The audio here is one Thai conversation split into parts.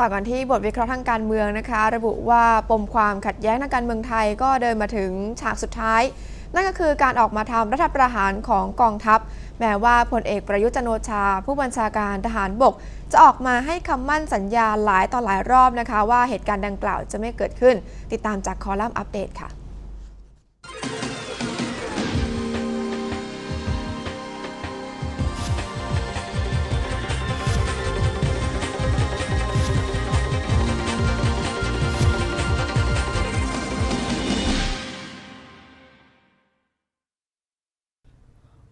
ต่อกันที่บทวิเคราะห์ทางการเมืองนะคะ ระบุว่าปมความขัดแย้งทางการเมืองไทยก็เดินมาถึงฉากสุดท้าย นั่นก็คือการออกมาทำรัฐประหารของกองทัพ แม้ว่าพลเอกประยุทธ์จันโอชา ผู้บัญชาการทหารบก จะออกมาให้คำมั่นสัญญาหลายต่อหลายรอบนะคะ ว่าเหตุการณ์ดังกล่าวจะไม่เกิดขึ้น ติดตามจากคอลัมน์อัปเดตค่ะ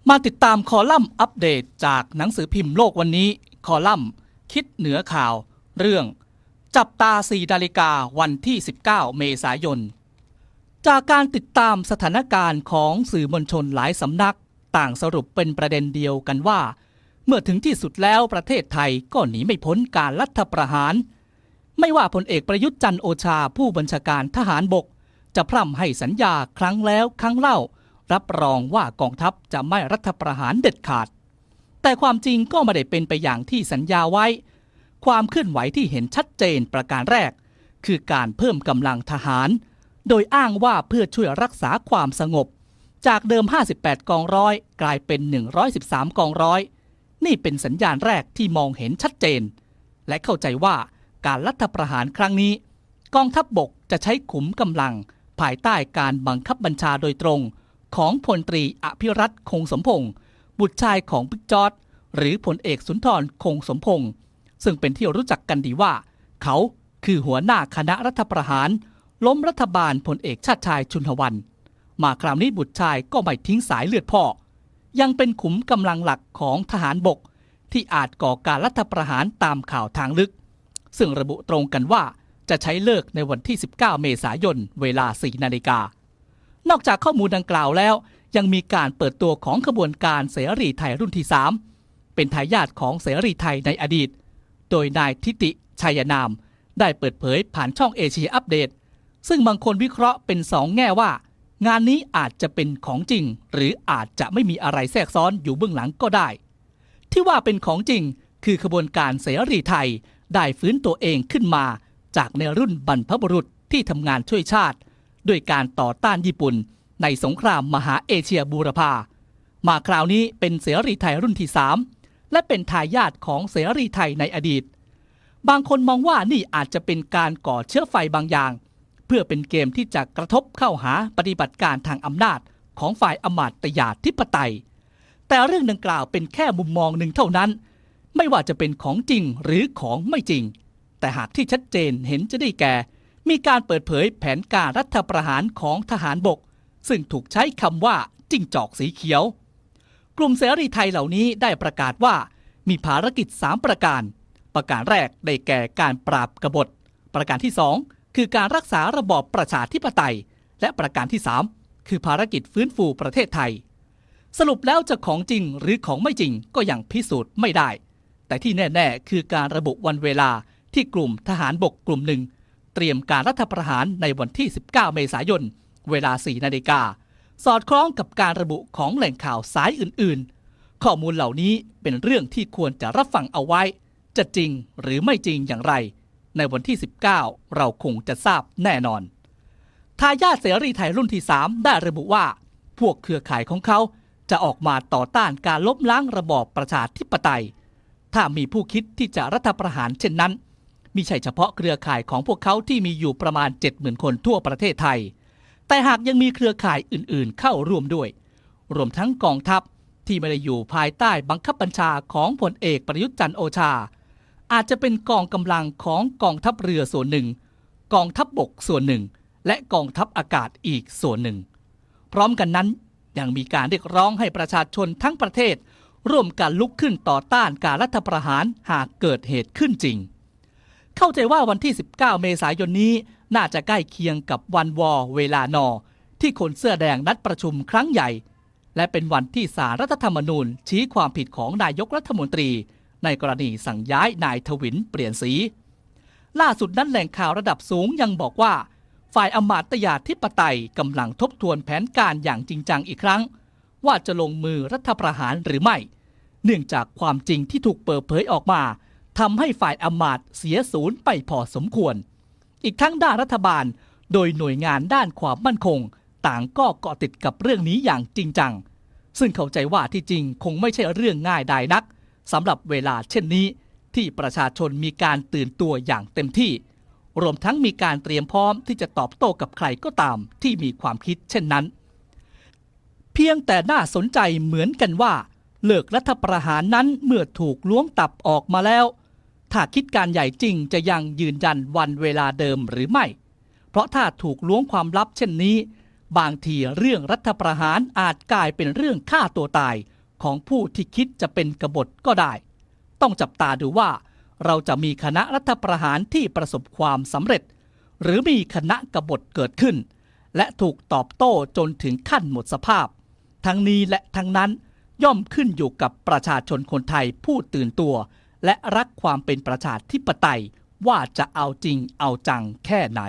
มาติดตามคอลัมน์อัปเดตจากหนังสือพิมพ์โลกวันนี้ คอลัมน์ คิดเหนือข่าว เรื่อง จับตา4นาฬิกาวันที่ 19 เมษายน จากการติดตามสถานการณ์ของสื่อมวลชนหลายสำนัก ต่างสรุปเป็นประเด็นเดียวกันว่า เมื่อถึงที่สุดแล้วประเทศไทยก็หนีไม่พ้นการรัฐประหาร ไม่ว่าพลเอกประยุทธ์จันโอชาผู้บัญชาการทหารบก จะพร่ำให้สัญญาครั้งแล้วครั้งเล่า รับรองว่ากองทัพจะไม่รัฐประหารเด็ดขาด แต่ความจริงก็ไม่ได้เป็นไปอย่างที่สัญญาไว้ ความเคลื่อนไหวที่เห็นชัดเจนประการแรก คือการเพิ่มกำลังทหาร โดยอ้างว่าเพื่อช่วยรักษาความสงบ จากเดิม 58 กองร้อย กลายเป็น 113 กองร้อย นี่เป็นสัญญาณแรกที่มองเห็นชัดเจน และเข้าใจว่าการรัฐประหารครั้งนี้ กองทัพบบกจะใช้ขุมกำลัง ภายใต้การบังคับบัญชาโดยตรง ของพลตรีอภิรัตคงสมพงศ์บุตรชายของบิ๊กจอร์ดหรือพลเอกสุนทรคงสมพงศ์ซึ่งเป็นที่รู้จักกันดีว่า เขาคือหัวหน้าคณะรัฐประหาร ล้มรัฐบาลพลเอกชาติชายชุนหวัน มาคราวนี้บุตรชายก็ไม่ทิ้งสายเลือดพ่อ ยังเป็นขุมกำลังหลักของทหารบก ที่อาจก่อการรัฐประหารตามข่าวทางลึก ซึ่งระบุตรงกันว่าจะใช้เลิกในวันที่ 19 เมษายน เวลา 4 นาฬิกา นอกจากข้อมูลดังกล่าวแล้ว ยังมีการเปิดตัวของขบวนการเสรีไทยรุ่นที่ 3 เป็นทายาทของเสรีไทยในอดีต โดยนายทิติชัยนาม ได้เปิดเผยผ่านช่องเอเชียอัปเดต ซึ่งบางคนวิเคราะห์เป็นสองแง่ว่า งานนี้อาจจะเป็นของจริง หรืออาจจะไม่มีอะไรแทรกซ้อนอยู่เบื้องหลังก็ได้ ที่ว่าเป็นของจริงคือขบวนการเสรีไทยได้ฟื้นตัวเองขึ้นมา จากในรุ่นบรรพบุรุษที่ทำงานช่วยชาติ ด้วยการต่อต้านญี่ปุ่น ในสงครามมหาเอเชียบูรพามาคราวนี้เป็นเสรีไทยรุ่นที่ 3 และเป็นทายาทของเสรีไทยในอดีต บางคนมองว่านี่อาจจะเป็นการก่อเชื้อไฟบางอย่าง เพื่อเป็นเกมที่จะกระทบเข้าหาปฏิบัติการทางอำนาจของฝ่ายอมาตยาธิปไตย แต่เรื่องดังกล่าวเป็นแค่มุมมองหนึ่งเท่านั้น ไม่ว่าจะเป็นของจริงหรือของไม่จริง แต่หากที่ชัดเจนเห็นจะได้แก่ มีการเปิดเผยแผนการรัฐประหารของทหารบก ซึ่งถูกใช้คำว่าจิ้งจอกสีเขียว กลุ่มเสรีไทยเหล่านี้ได้ประกาศว่า มีภารกิจ 3 ประการ ประการแรกได้แก่การปราบกบฏ ประการที่ 2 คือการรักษาระบอบประชาธิปไตย และประการที่ 3 คือภารกิจฟื้นฟูประเทศไทย สรุปแล้วจะของจริงหรือของไม่จริงก็ยังพิสูจน์ไม่ได้ แต่ที่แน่ ๆ คือการระบุวันเวลาที่กลุ่มทหารบกกลุ่มหนึ่ง เตรียมการรัฐประหารในวันที่ 19 เมษายน เวลา 4 นาฬิกา สอดคล้องกับการระบุของแหล่งข่าวสายอื่น ๆ ข้อมูลเหล่านี้เป็นเรื่องที่ควรจะรับฟังเอาไว้ จะจริงหรือไม่จริงอย่างไร ในวันที่ 19 เราคงจะทราบแน่นอน ทายาทเสรีไทยรุ่นที่ 3 ได้ระบุว่า พวกเครือข่ายของเขาจะออกมาต่อต้านการล้มล้างระบอบประชาธิปไตย ถ้ามีผู้คิดที่จะรัฐประหารเช่นนั้น มิใช่เฉพาะเครือข่ายของพวกเขาที่มีอยู่ประมาณ 70,000 คนทั่วประเทศไทย แต่หากยังมีเครือข่ายอื่นๆ เข้าร่วมด้วย รวมทั้งกองทัพที่ไม่ได้อยู่ภายใต้บังคับบัญชาของพลเอกประยุทธ์จันทร์โอชา อาจจะเป็นกองกำลังของกองทัพเรือส่วนหนึ่ง กองทัพบบกส่วนหนึ่ง และกองทัพอากาศอีกส่วนหนึ่ง พร้อมกันนั้นยังมีการเรียกร้องให้ประชาชนทั้งประเทศ ร่วมกันลุกขึ้นต่อต้านการรัฐประหารหากเกิดเหตุขึ้นจริง เข้าใจว่าวันที่ 19 เมษายนนี้ น่าจะใกล้เคียงกับวันวอเวลานอ ที่คนเสื้อแดงนัดประชุมครั้งใหญ่ และเป็นวันที่สารรัฐธรรมนูญ ชี้ความผิดของนายกรัฐมนตรี ในกรณีสั่งย้ายนายทวินเปลี่ยนสี ล่าสุดนั้นแหล่งข่าวระดับสูงยังบอกว่า ฝ่ายอมาตยาธิปไตยกำลังทบทวนแผนการอย่างจริงจังอีกครั้ง ว่าจะลงมือรัฐประหารหรือไม่ เนื่องจากความจริงที่ถูกเปิดเผยออกมา ทำให้ฝ่ายอำมาตย์เสียศูนย์ไปพอสมควร อีกทั้งด้านรัฐบาล โดยหน่วยงานด้านความมั่นคง ต่างก็เกาะติดกับเรื่องนี้อย่างจริงจัง ซึ่งเข้าใจว่าที่จริงคงไม่ใช่เรื่องง่ายใดนักสำหรับเวลาเช่นนี้ ที่ประชาชนมีการตื่นตัวอย่างเต็มที่ รวมทั้งมีการเตรียมพร้อมที่จะตอบโต้กับใครก็ตาม ที่มีความคิดเช่นนั้น เพียงแต่น่าสนใจเหมือนกันว่าเลิกรัฐประหารนั้นเมื่อถูกล้วงตับออกมาแล้ว ถ้าคิดการใหญ่จริงจะยังยืนยันวันเวลาเดิมหรือไม่ เพราะถ้าถูกล้วงความลับเช่นนี้ บางทีเรื่องรัฐประหารอาจกลายเป็นเรื่องฆ่าตัวตายของผู้ที่คิดจะเป็นกบฏก็ได้ ต้องจับตาดูว่า เราจะมีคณะรัฐประหารที่ประสบความสำเร็จ หรือมีคณะกบฏเกิดขึ้น และถูกตอบโต้จนถึงขั้นหมดสภาพ ทั้งนี้และทั้งนั้นย่อมขึ้นอยู่กับประชาชนคนไทยผู้ตื่นตัว และรักความเป็นประชาธิปไตยว่าจะเอาจริงเอาจังแค่ไหน